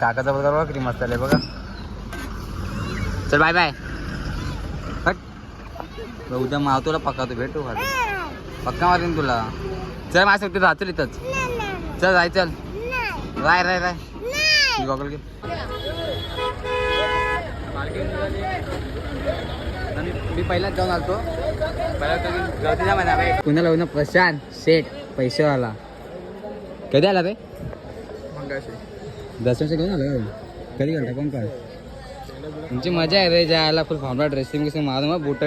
काकाचा बघा बघा किती मस्त आले बघा. चल बाय बाय हट. बघ, उद्या मावतोला पक्का तू भेटू खाली पक्का मारेन तुला. चल माझ्या सुट्टीत राहतो इथंच. चल राय चल. राय राय राय. गॉगल घे मी पहिलाच जाऊन आलतो. पहिला म्हणा कुणाला होईना प्रशांत शेठ पैसेवाला. कधी आला बे? दस वर्ष घेऊन आलो कधी गेलता कोण काय? तुमची मजा आहे रे जायला फुल फॉर्मला ड्रेसिंग बिसिंग मारून मग बुट.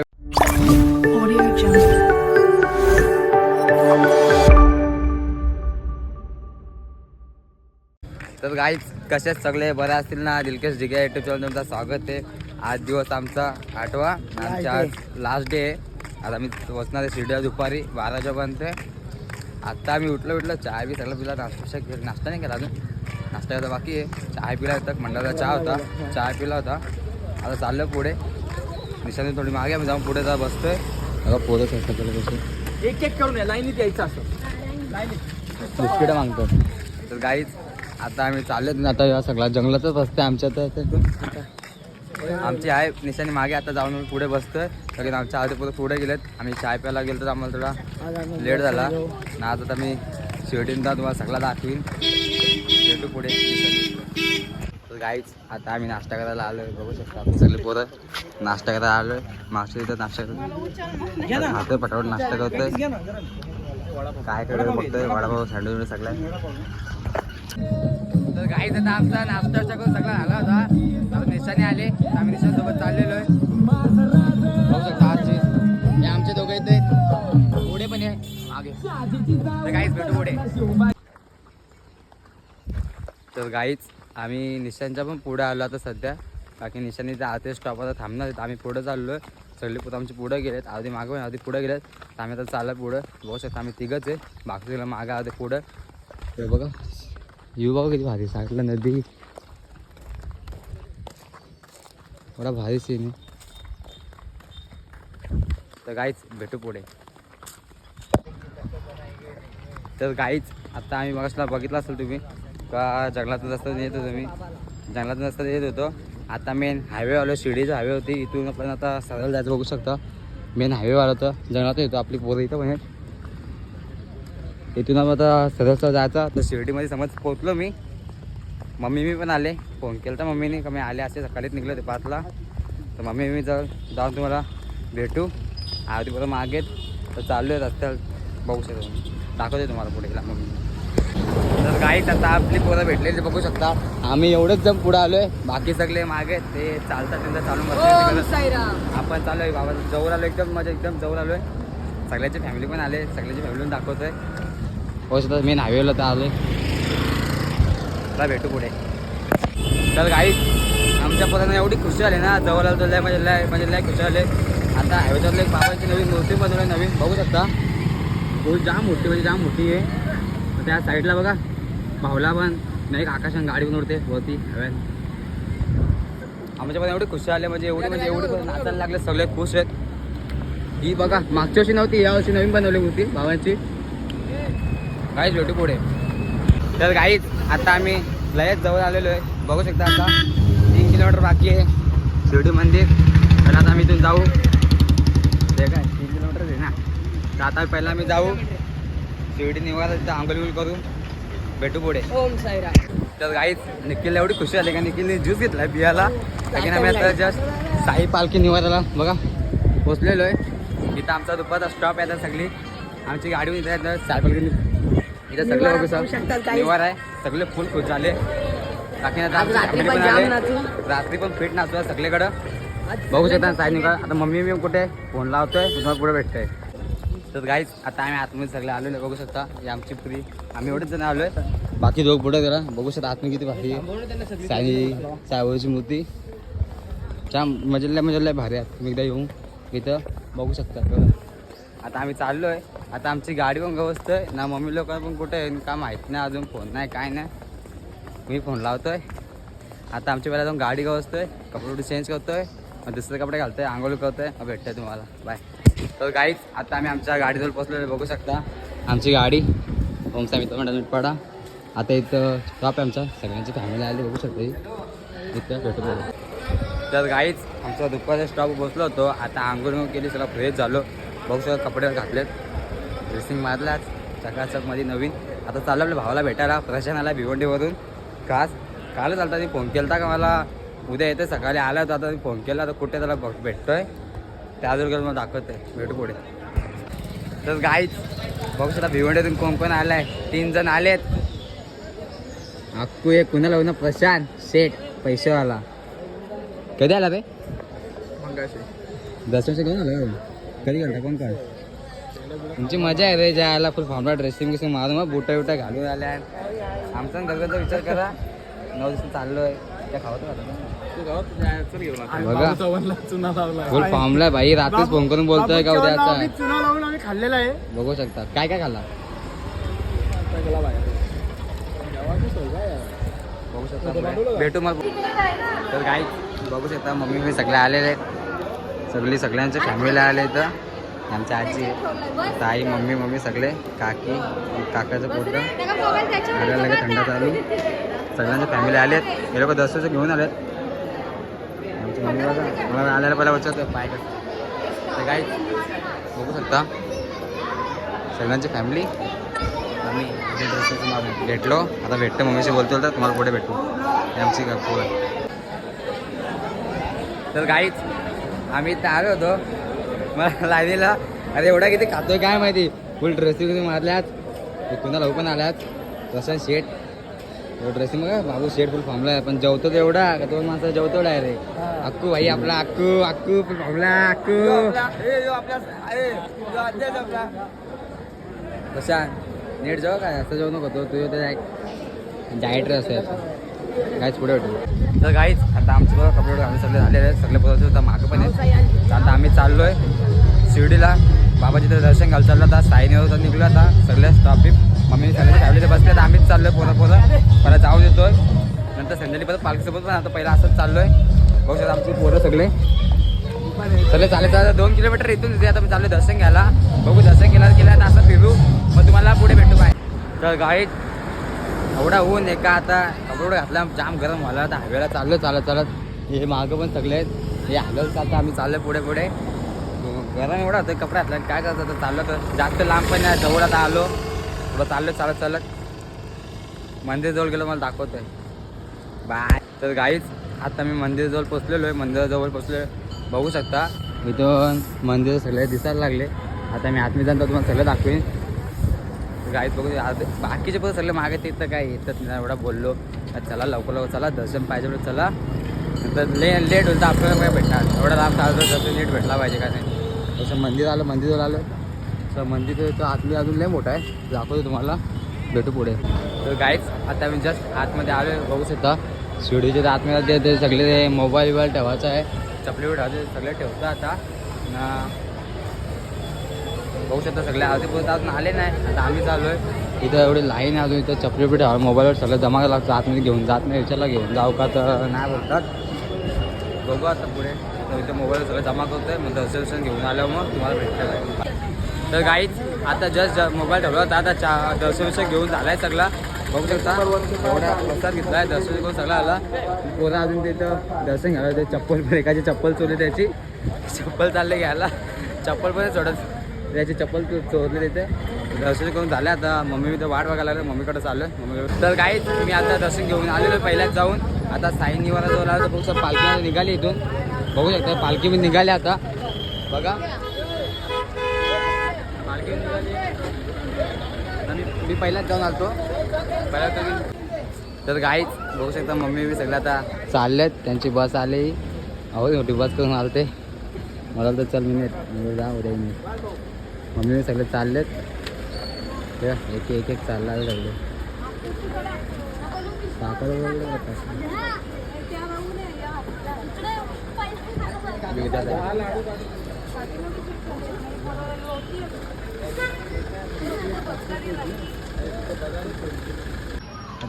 तर गाईच कशाच सगळे? बरे असतील ना? दिलकेश डिगे युट्यूब चॅनल तुमचं स्वागत आहे. आज दिवस आमचा आठवा आमच्या आज लास्ट डे आहे. आता आम्ही बसणार आहे शिर्ड्या दुपारी बारा वाजेपर्यंत आत्ता आम्ही उठलो उठलो चहा बी सगळं पिला नाश्ता केला नाश्ता नाही केला अजून. नाश्ता होता बाकी आहे. चहा पिला होता मंडळाचा चहा होता. चहा पिला होता. आता चाललो पुढे. निशाने थोडी मागे आम्ही जाऊन पुढे जा बसतोय. बघा पोरं कसं एक एक करून लाईनीत यायचं असं. बिस्किटं मागतो. तर गाईच आता आम्ही चाललो आता या सगळा जंगलातच बसते आमच्या तर. आमची आहे निशाने मागे आता जाऊन आम्ही पुढे बसतोय. सगळे आमच्या आधी पुढे पुढे गेलेत. आम्ही चाय प्यायला गेलो तर आम्हाला थोडा लेट झाला. ना आता मी शिर्डींचा तुम्हाला सगळा दाखवीन. भेटू पुढे. तर गाईच आता आम्ही नाश्ता करायला आलोय बघू शकता सगळे पोरं. नाश्ता करायला आलोय. मागच्या इथं नाश्ता करतो. हातोय पटापट नाश्ता करतोय. काय करतो बघतोय वडापाव सँडविच सगळं. तर काही आता आमचा नाश्ता करून सगळा आला होता. आता निशाने आले. आम्ही निशान सोबत चाललेलो आहे बघू शकता आजची हे आमचे दोघं इथे पुढे पण आहे. मागे. तर काहीच भेटू पुढे. तर गाईच आम्ही निशांच्या पण पुढे आलो आता सध्या. बाकी निशांनी त्या आते स्टॉपवर थांबणार आहेत. आम्ही पुढे चाललो आहे. सगळे पुत आमचे पुढे गेलेत. आधी मागं आधी पुढे गेलेत. तर आम्ही आता चाललं पुढं. बघू शकता आम्ही तिघंच आहे. बाकी तिला मागं आधी पुढं. तर बघा. यू बघा किती भारी. साईडला नदी. एवढा भारी सीन आहे. तर गाईच भेटू पुढे. तर गाईच आता आम्ही मगाशला बघितलं असेल तुम्ही. का जंगलातून रस्ता येत होतो मी. जंगलातून रस्ता येत होतो. आता मेन हायवे आलो शिर्डीचा हायवे होती इथून आपण आता सरळ जायचं बघू शकता. मेन हायवे आला होता जंगलात येतो. आपली पोरं इथं पण इथून आपण आता सरळ जायचा. तर शिर्डीमध्ये समज पोहोचलो मी. मम्मी मी पण आले. फोन केला तर मम्मीने. का मी आले असे सकाळीच निघले होते पाचला. तर मम्मी मी जर जाऊन तुम्हाला भेटू. आधी बरं मागेत तर चाललो आहे रस्त्यावर. बघू शकतो. दाखवते तुम्हाला पुढे मम्मी गाईत आता आपली पोरं भेटलेली बघू शकता. आम्ही एवढंच जण पुढे आलोय. बाकी सगळे मागे ते चालतात त्यांचं चालून आपण चालू आहे बाबा. जवळ आलो एकदम माझ्या एकदम जवळ आलोय. सगळ्याची फॅमिली पण आले. सगळ्याची फॅमिली पण दाखवतोय. हो शकता मेन हायवेला तर आलोय. चला भेटू पुढे. तर गाई आमच्या पोरांना एवढी खुशी आली ना. जवळ आलो तर लय म्हणजे लय म्हणजे लय खुशी आले आता हायवेच्यातलं एक बाबाची नवीन मूर्ती बनवली नवीन. बघू शकता. खूप जाम मोठी म्हणजे जाम मोठी आहे. त्या साईडला बघा. भावला पण. नाही एक आकाशात गाडी पण उडते वरती. हव्यात आमच्या पण एवढे खुशी आले म्हणजे एवढे म्हणजे एवढे नाचायला लागले सगळे खुश आहेत. ही बघा मागच्या वर्षी नव्हती या वर्षी नवीन बनवली होती भावांची. काहीच भेटू पुढे. तर गाईच आता आम्ही लयच जवळ आलेलो आहे. बघू शकता आता तीन किलोमीटर बाकी आहे. शिर्डी मंदिर. तर आता आम्ही इथून जाऊ. ते काय तीन किलोमीटर आहे ना? तर आता पहिला आम्ही जाऊ. शिर्डी निवारा तिथं आंघोळ करू भेटू पुढे. ओम साईरा तर गाईच निखिलला एवढी खुशी आली का निखिलने ज्यूस घेतला बियाला? कारण आम्ही आता जस्ट साई पालखी निवाराला बघा पोचलेलो आहे. इथं आमचा दुपारचा स्टॉप आहे सगळी. आमची गाडी इथं साई पालखी इथं सगळे निवारा बघू सर. निवार आहे. सगळे फुल खुश झाले. बाकी रात्री पण फिट नाचू आहे सगळीकडं. बघू शकता साई निघा. आता मम्मी मी कुठे? फोन लावतोय. तुम्हाला पुढे भेटतोय. तर गाईच आता आम्ही आतमध्ये सगळे आलेलो आहे, बघू शकता. ही आमची पुरी. आम्ही एवढेच जण आलोय. बाकी दोघ पुढे गेला बघू शकता आतमध्ये किती भारी आहे. साई साईबाबाची मूर्ती. छान मजल्ल्या मजल्ल्या भारी आहे तुम्ही एकदा येऊन इथं बघू शकता. बघा आता आम्ही चाललो आहे आता आमची गाडी पण व्यवस्था आहे. ना मम्मी लोक पण कुठे आहे का माहीत नाही अजून फोन नाही काय नाही. मी फोन लावतोय. आता आमची पहिला जाऊन गाडी गवसतोय कपडे वपडे चेंज करतोय. मग दुसरे कपडे घालतोय आंघोळ करतोय. मग भेटतोय तुम्हाला. बाय तर गाईच आता आम्ही आमच्या गाडीजवळ पोचलेलो बघू शकता. आमची गाडी ओमसा मित्र म्हणतात पडा आता इथं स्टॉप आहे आमचा. सगळ्यांची फॅमिली आली बघू शकते इथं भेटू तर गाईच आमचा दुपारचा स्टॉप बसलो होतो. आता आंघोळ केली सगळं फ्रेश झालो. बघू शकता कपडे घातलेत. ड्रेसिंग मारलाच चकाचकमध्ये नवीन. आता चाललं आपल्या भावाला भेटायला प्रशांत आला भिवंडीवरून. खास. कालच आलता ती फोन केला का मला? उद्या येते सकाळी आला होता आता फोन केला तर कुठे त्याला बघ- भेटतोय? त्या अजून मला दाखवतोय भेटू पुढे. तर गाईच बघू शकता भिवंडीतून कोण कोण आलाय. तीन जण आलेत. अक्कू एक कुणाला होईना प्रशांत शेठ पैसेवाला. कधी आला बे? दस वर्ष घेऊन आला कधी घालता कोण काय तुमची मजा आहे रे जायला फुल फॉर्मला ड्रेसिंग बिसिंग मारून मग बुटा बिटा घालून आल्या. आमचा गरगरचा विचार करा. नऊ दिवस चाललोय. त्या खावत बघा. फुल फॉर्मला भाई रात्रीच फोन करून बोलतोय का उद्या आता चुना लावून आम्ही खाल्लेला आहे. बघू शकता. काय काय खाल्ला? बघू शकता. भेटू मग. तर काय बघू शकता मम्मी मी सगळे आलेले आहेत. सगळी सगळ्यांच्या फॅमिली आले इथं. आमची आजी आहे. ताई मम्मी मम्मी सगळे. काकी काकाचं पोट आल्या लगे थंडा चालू. सगळ्यांच्या फॅमिली आलेत. हे लोक दस वर्ष घेऊन आलेत. बघा मला आल्याला पहिला वचत पाय तर काय बघू शकता. सगळ्यांची फॅमिली आम्ही भेटलो आता भेटतो मम्मीशी बोलतो तर तुम्हाला पुढे भेटू. आमची गप्पू तर काहीच आम्ही इथं आलो होतो. मला लाईनीला अरे एवढा किती खातोय काय माहिती? फुल ड्रेसिंग मारल्यात. कुणाला पण आल्यात. तसं शेट ड्रेसिंग बघा बाबू शेट फुल फॉर्मला आहे. पण जेवतो तर एवढा का दोन माणसं जेवतो आहे रे अक्कू भाई आपला अक्कू अक्कू फुल फॉर्मला अक्कू कशा नीट जाऊ काय? असं जाऊ नको तो तुझं ते डायट असं काहीच पुढे भेटू. तर काहीच आता आमचे बघा कपडे आम्ही सगळे झालेले आहेत. सगळे पोहोचतो होता मागं पण आहेत. तर आता आम्ही चाललोय शिर्डीला. बाबाजी तर दर्शन घाल चाललं आता साईने होता निघलो आता सगळ्या स्टॉप मम्मी सगळ्या फॅमिलीचे बसले तर आम्हीच चाललोय पोरं पोरं. परत जाऊ देतोय. नंतर संध्याकाळी परत पालखीसोबत पण आता पहिला असंच चाललोय. बघू शकता आमची पोरं सगळे. सगळे चालेल चालत दोन किलोमीटर इथून तिथे आता मी चाललोय दर्शन घ्यायला. बघू दर्शन केला केला तर असं फिरू मग तुम्हाला पुढे भेटू काय तर गाईत एवढा ऊन एका आता? कपडे घातला जाम गरम व्हायला आता हायवेला चाललो चालत चालत. हे मागं पण सगळे आहेत. हे हलवत आता आम्ही चाललो पुढे पुढे. गरम एवढा होतं कपड्यातला काय करत तर चाललं तर जास्त लांब पण नाही. जवळ आता आलो. थोडं चाललो चालत चालत. मंदिरजवळ गेलो मला दाखवतोय. बाय. तर गाईच आता मी मंदिरजवळ पोचलेलो आहे मंदिराजवळ पोचलो बघू शकता. इथून मंदिर सगळे दिसायला लागले. आता मी आतमध्ये जाऊन तुम्हाला सगळं दाखवेन. गाईत बघू आज बाकीचे पण सगळे मागे तिथं काय येतात नाही. एवढा बोललो. आता चला लवकर लवकर चला. दर्शन पाहिजे चला. नंतर ले लेट होतं आपल्याला काय भेटणार? एवढा लांब चालतो दर्शन नीट भेटला पाहिजे का नाही? तसं मंदिर आलं मंदिरवर आलं. तर मंदिर तर आतमध्ये अजून लय मोठं आहे. दाखवतो तुम्हाला. भेटू पुढे. तर गाईच आता मी जस्ट आतमध्ये आलो बघू शकता शिडीचे तर आतमध्ये ते सगळे ते मोबाईल वगैरे ठेवायचं आहे. चपली ठेवायचे सगळे ठेवतं आता. ना बघू शकता सगळे आधी पोहोचत अजून आले नाही. आता आम्ही चालू आहे इथं एवढी लाईन आहे अजून इथं चपली ठेवा. मोबाईलवर सगळं जमा लागतं. आतमध्ये घेऊन जात नाही. विचारला घेऊन जाऊ का तर नाही बोलतात. बघू आता पुढे. तर इथं मोबाईल सगळं जमा करतोय. मग दर्शन घेऊन आल्यावर मग तुम्हाला भेटलं तर गाईच आता जस्ट मोबाईल ठेवला होता. आता चा दर्शन घेऊन झाला आहे सगळा. बघू शकता. एवढा प्रसाद घेतला आहे दर्शन घेऊन सगळा आला. पोरा अजून तिथं दर्शन घ्यायला ते चप्पल पण एकाची चप्पल चोरली त्याची. चप्पल चालले घ्यायला. चप्पल पण सोडत त्याची चप्पल चोरली तिथे. दर्शन करून झालं. आता मम्मी मी तर वाट बघायला लागलं. मम्मीकडे चाललं मम्मीकडे तर काही मी आता दर्शन घेऊन आलेलो पहिल्याच जाऊन. आता साई निवारा जवळ आलो तर फक्त पालखी निघाली इथून. बघू शकता पालखी मी निघाली आता. बघा. पालखी निघाली आणि मी पहिल्याच जाऊन आलतो. पहिला तरी तर गाईच बघू शकता मम्मी बी सगळ्या आता चालल्यात. त्यांची बस आली. अहो मोठी बस करून आलते. मला तर चल मी मी जा उद्या मी मम्मी बी सगळे चाललेत. एक एक एक चालला सगळे. साखर वगैरे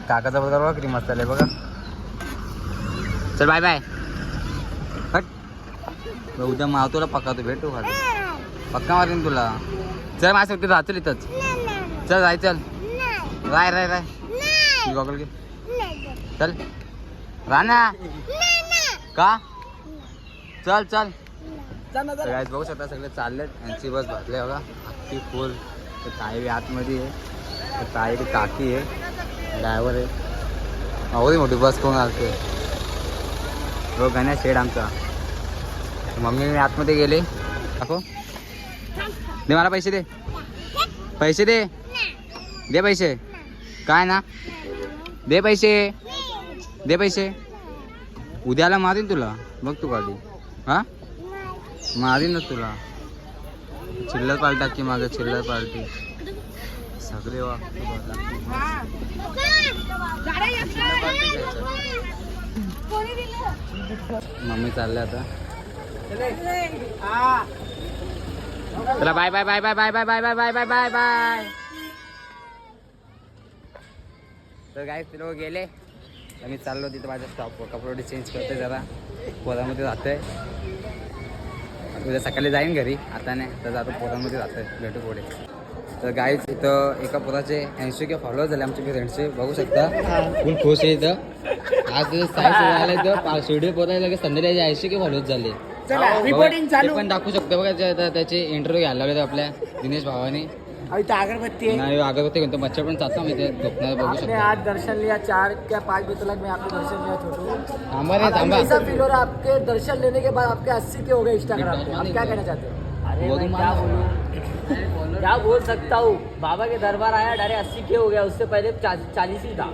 काकाचा बघा बघा किती मस्त आलाय बघा. चल बाय बाय हट. उद्या मावतोला पक्का तू भेटू खाली पक्का मारेन तुला? चल माझ्या सुट्टी राहतो इथंच. चल जाय चल. राय राय राय गॉगल घे. चल. राणा. का? चल चल. guys बघू शकता सगळे चाललेत. यांची बस भरले बघा. अख्खी फुल तर ताई आतमध्ये आहे. तर ताई काकी आहे. ड्रायव्हर आहे. अवधी मोठी बस कोण आलते हो गणेश शेड आमचा. मम्मी मी आतमध्ये गेले. दाखव. दे मला पैसे दे. पैसे दे. दे पैसे. काय ना? दे पैसे. दे पैसे. उद्याला मारीन तुला. बघ तू गाडी हा मारीनच तुला चिल्लर पार्टी टाकी मागे चिल्लर पार्टी सगळे वा मम्मी चालले आता चला bye bye bye bye bye bye bye bye bye bye bye bye तर काय ते लोक गेले आम्ही मी चाललो तिथं माझ्या स्टॉपवर कपडे चेंज करते जरा पोरामध्ये जातोय. उद्या सकाळी जाईन घरी. आता नाही तर जातो पोरामध्ये जातोय भेटू पुढे. तर गाईच इथं एका पोराचे ऐंशी किंवा फॉलोअर झाले आमच्या फ्रेंडचे बघू शकता. फुल खुश आहे इथं. आज आला इथं. व्हिडिओ पोरायला लगेच संध्याकाळी ऐंशी किंवा फॉलोअर झाले. रिपोर्टिंग पण दाखवू शकतो बघा आता त्याचे इंटरव्ह्यू घ्यायला लागले आपल्या दिनेश भावाने. अगरबत्ती है नाही अगरबत्ती घेतो मच्छर पण चालतो मी ते झोपणार बघू आपने शकतो. आज दर्शन लिया चार क्या पाँच बजे तक में आपने दर्शन लिया छोटू. थांबा रे अब थांबा. कैसा फील हो रहा है आपके दर्शन लेने के बाद आपके अस्सी के हो गए इंस्टाग्राम पे. आप क्या कहना चाहते हो? अरे मैं क्या। बोलूं? क्या बोल सकता हूँ? बाबा के दरबार आया डायरेक्ट अस्सी के हो गया उससे पहले चालीस ही था।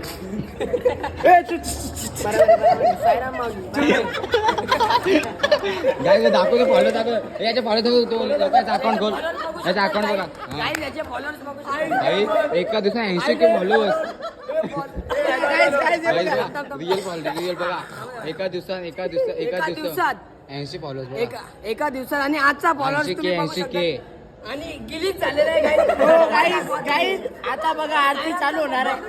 दाखवतो फॉलो दाखव याच्या फॉलो दाखव. तो लोकांचा अकाउंट खोल. याचा अकाउंट बघा. हा. एका दिवसात ऐंशी के फॉलोअर्स हे. रिअल फॉलो रिअल बघा. एका दिवसात एका दिवसात एका दिवसात ऐंशी फॉलोअर्स एका एका दिवसात आणि आजचा फॉलोअर्स ऐंशी के तुम्ही बघू ऐंशी. के. आणि गिलीच झालेलं आहे गाईज आता बघा आरती चालू होणार आहे.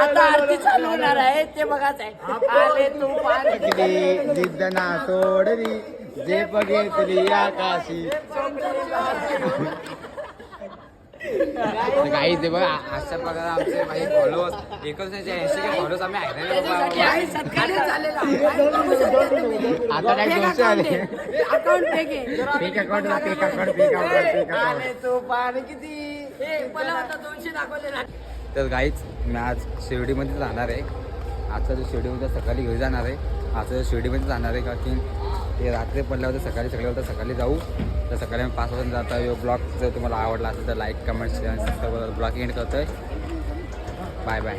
आता- आरती चालू होणार आहे. ते बघाच आहे. आले तू निधना सोडली. जे बघितली आकाशी. काही ते बघा अशा प्रकारे आमचे काही फॉलोअर्स एकच नाही ऐंशी के फॉलोअर्स आम्ही तुम्ही. आता काय दोनशे आले. Account fake account fake account fake account तू पान किती? हे दोनशे दाखवले तर गाईच मी आज शिर्डीमध्ये जाणार आहे. आजचा जो शिर्डीमध्ये सकाळी घरी जाणार आहे. आजचा जो शिर्डीमध्ये जाणार आहे का की ते रात्री पडल्या होते सकाळी सकाळी होतं सकाळी जाऊ. तर सकाळी आम्ही पाच वाजता जाता यो ब्लॉग जर तुम्हाला आवडला असेल तर like comment share subscribe blog end करतोय. Bye bye